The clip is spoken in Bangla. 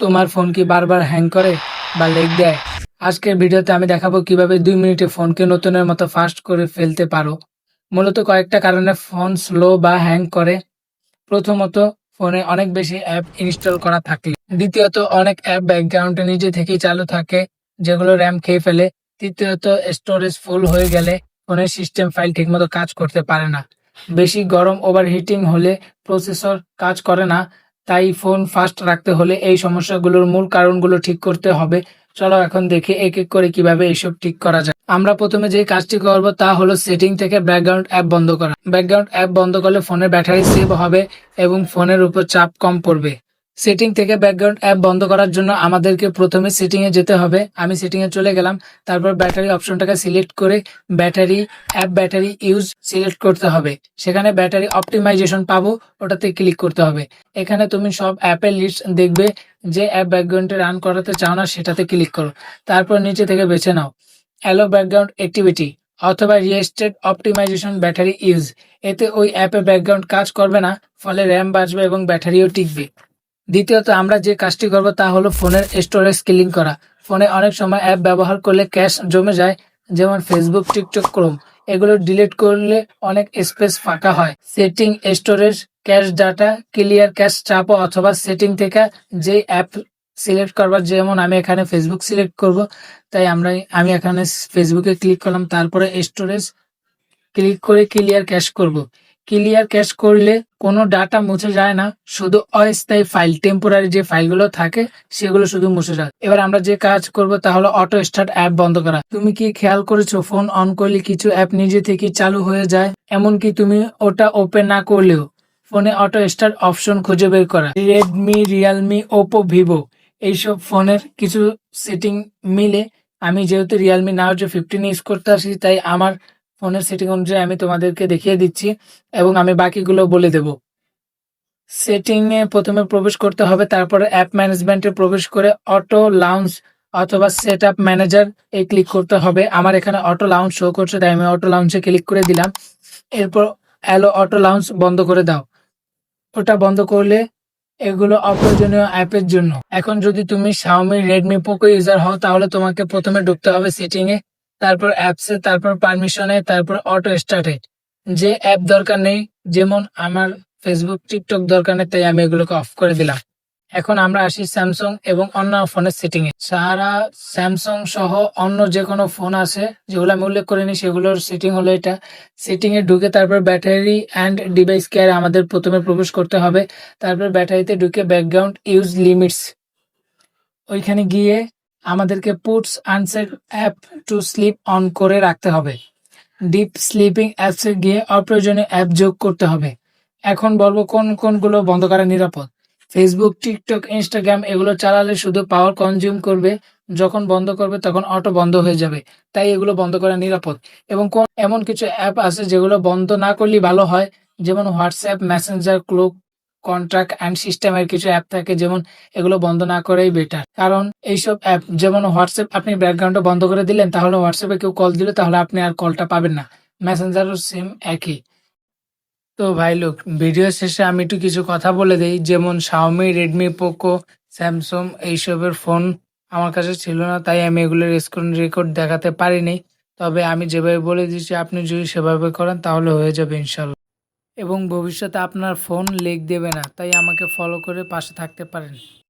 তোমার ফোন কি বারবার হ্যাং করে বা লেগ দেয়? আজকের ভিডিওতে আমি দেখাবো কীভাবে দুই মিনিটে ফোনকে নতুনের মতো ফাস্ট করে ফেলতে পারো। মূলত কয়েকটা কারণে ফোন স্লো বা হ্যাং করে। প্রথমত ফোনে অনেক বেশি অ্যাপ ইনস্টল করা থাকলে। দ্বিতীয়ত, অনেক অ্যাপ ব্যাকগ্রাউন্ডে নিজে থেকেই চালু থাকে, যেগুলো র্যাম খেয়ে ফেলে। তৃতীয়ত স্টোরেজ ফুল হয়ে গেলে ফোনের সিস্টেম ফাইল ঠিকমতো কাজ করতে পারে না। বেশি গরম ওভারহিটিং হলে প্রসেসর কাজ করে না। তাই ফোন ফাস্ট রাখতে হলে এই সমস্যাগুলোর মূল কারণগুলো ঠিক করতে হবে। চলো এখন দেখে এক এক করে কীভাবে এইসব ঠিক করা যায়। আমরা প্রথমে যে কাজটি করব তা হলো সেটিং থেকে ব্যাকগ্রাউন্ড অ্যাপ বন্ধ করা। ব্যাকগ্রাউন্ড অ্যাপ বন্ধ করলে ফোনের ব্যাটারি সেভ হবে এবং ফোনের উপর চাপ কম পড়বে। সেটিং থেকে ব্যাকগ্রাউন্ড অ্যাপ বন্ধ করার জন্য আমাদেরকে প্রথমে সেটিং এ যেতে হবে। আমি সেটিং এ চলে গেলাম। তারপর ব্যাটারি অপশনটাকে সিলেক্ট করে battery app battery use select করতে হবে। সেখানে ব্যাটারি অপটিমাইজেশন পাবো, ওটাতে ক্লিক করতে হবে। এখানে তুমি সব অ্যাপের লিস্ট দেখবে যে অ্যাপ ব্যাকগ্রাউন্ডে রান করাতে চাও না, সেটাতে ক্লিক করো। তারপর নিচে থেকে বেছে নাও। অ্যালো ব্যাকগ্রাউন্ড অ্যাক্টিভিটি অথবা রিয়েস্টেড অপটিমাইজেশন ব্যাটারি ইউজ এতে ওই অ্যাপে ব্যাকগ্রাউন্ড কাজ করবে না, ফলে র্যাম বাঁচবে এবং ব্যাটারিও টিকবে। দ্বিতীয়ত, আমরা যে কাজটি করব তা হলো ফোনের স্টোরেজ ক্লিন করা। ফোনে অনেক সময় অ্যাপ ব্যবহার করলে ক্যাশ জমে যায়, যেমন ফেসবুক টিকটক ক্রোম এগুলো ডিলিট করলে অনেক স্পেস ফাঁকা হয়। Setting storage cache data clear cache চাপো অথবা সেটিং থেকে যে অ্যাপ সিলেক্ট করবার যেমন আমি এখানে ফেসবুক সিলেক্ট করব, তাই আমরা, আমি এখানে ফেসবুকে ক্লিক করলাম, তারপরে স্টোরেজ ক্লিক করে ক্লিয়ার ক্যাশ করব। ক্লিয়ার ক্যাশ করলে কোনো ডাটা মুছে যায় না, শুধু অস্থায়ী ফাইল টেম্পোরারি যে ফাইলগুলো থাকে, সেগুলো শুধু মুছে যায়। এবার আমরা যে কাজ করব তা হলো অটো স্টার্ট অ্যাপ বন্ধ করা। তুমি কি খেয়াল করেছ ফোন অন করলে কিছু অ্যাপ নিজে থেকে চালু হয়ে যায়? এমনকি তুমি ওটা ওপেন না করলেও ফোনে অটো স্টার্ট অপশন খুঁজে বের করা। রেডমি রিয়েলমি ওপো ভিভো এইসব ফোনের কিছু সেটিং মিলে। আমি যেহেতু রিয়েলমি নাও যে ফিফটিন ইউজ করতে আসি, তাই আমার ফোনের সেটিং অনুযায়ী আমি তোমাদেরকে দেখিয়ে দিচ্ছি এবং আমি বাকিগুলো বলে দেব। সেটিং এ প্রথমে প্রবেশ করতে হবে, তারপরে অ্যাপ ম্যানেজমেন্টে প্রবেশ করে অটো লাউঞ্জ অথবা সেট আপ ম্যানেজার এই ক্লিক করতে হবে। আমার এখানে অটো লাউঞ্জ শো করছে, তাই আমি অটো লাউঞ্জে ক্লিক করে দিলাম। এরপর অ্যালো অটো লাউঞ্জ বন্ধ করে দাও। ওটা বন্ধ করলে এগুলো অপ্রয়োজনীয় অ্যাপের জন্য। এখন যদি তুমি Xiaomi, Redmi, Poco ইউজার হও, তাহলে তোমাকে প্রথমে ঢুকতে হবে সেটিং এ। তারপর অ্যাপসে তারপর পারমিশনে তারপর অটো স্টার্টে যে অ্যাপ দরকার নেই, যেমন আমার ফেসবুক টিকটক দরকার নেই, তাই আমি এগুলোকে অফ করে দিলাম। এখন আমরা আসি স্যামসং এবং অন্য ফোনের সেটিং এ। সারা স্যামসাং সহ অন্য যে কোনো ফোন আছে, যেগুলো আমি উল্লেখ করিনি, সেগুলোর সেটিং হলো এটা। সেটিং এ ঢুকে তারপর ব্যাটারি অ্যান্ড ডিভাইস কেয়ার আমাদের প্রথমে প্রবেশ করতে হবে। তারপর ব্যাটারিতে ঢুকে ব্যাকগ্রাউন্ড ইউজ লিমিটস ওইখানে গিয়ে আমাদেরকে puts unused app to sleep on করে রাখতে হবে। ডিপ স্লিপিং অ্যাপসে গিয়ে অপ্রয়োজনীয় অ্যাপ যোগ করতে হবে। এখন বলব কোন কোনগুলো বন্ধ করা নিরাপদ। ফেসবুক টিকটক ইনস্টাগ্রাম এগুলো চালালে শুধু পাওয়ার কনজিউম করবে, যখন বন্ধ করবে তখন অটো বন্ধ হয়ে যাবে। তাই এগুলো বন্ধ করা নিরাপদ। এবং কোন এমন কিছু অ্যাপ আছে যেগুলো বন্ধ না করলেই ভালো হয়, যেমন WhatsApp Messenger clock contract and সিস্টেমের কিছু অ্যাপ থাকে যেমন এগুলো বন্ধ না করেই বেটার কারণ এইসব অ্যাপ যেমন হোয়াটসঅ্যাপ আপনি ব্যাকগ্রাউন্ডে বন্ধ করে দিলেন, তাহলে হোয়াটসঅ্যাপে কেউ কল দিলে তাহলে আপনি আর কলটা পাবেন না। মেসেঞ্জারও সেম একই। তো ভাই লোক ভিডিও শেষে আমি একটু কিছু কথা বলে দিই। যেমন শাওমি রেডমি পোকো স্যামসং এইসবের ফোন আমার কাছে ছিল না, তাই আমি এগুলোর স্ক্রিন রেকর্ড দেখাতে পারিনি। তবে আমি যেভাবে বলে দিচ্ছি আপনি যদি সেভাবে করেন তাহলে হয়ে যাবে ইনশাল্লাহ। এবং ভবিষ্যতে আপনার ফোন লেগ দেবে না তাই আমাকে ফলো করে পাশে থাকতে পারেন।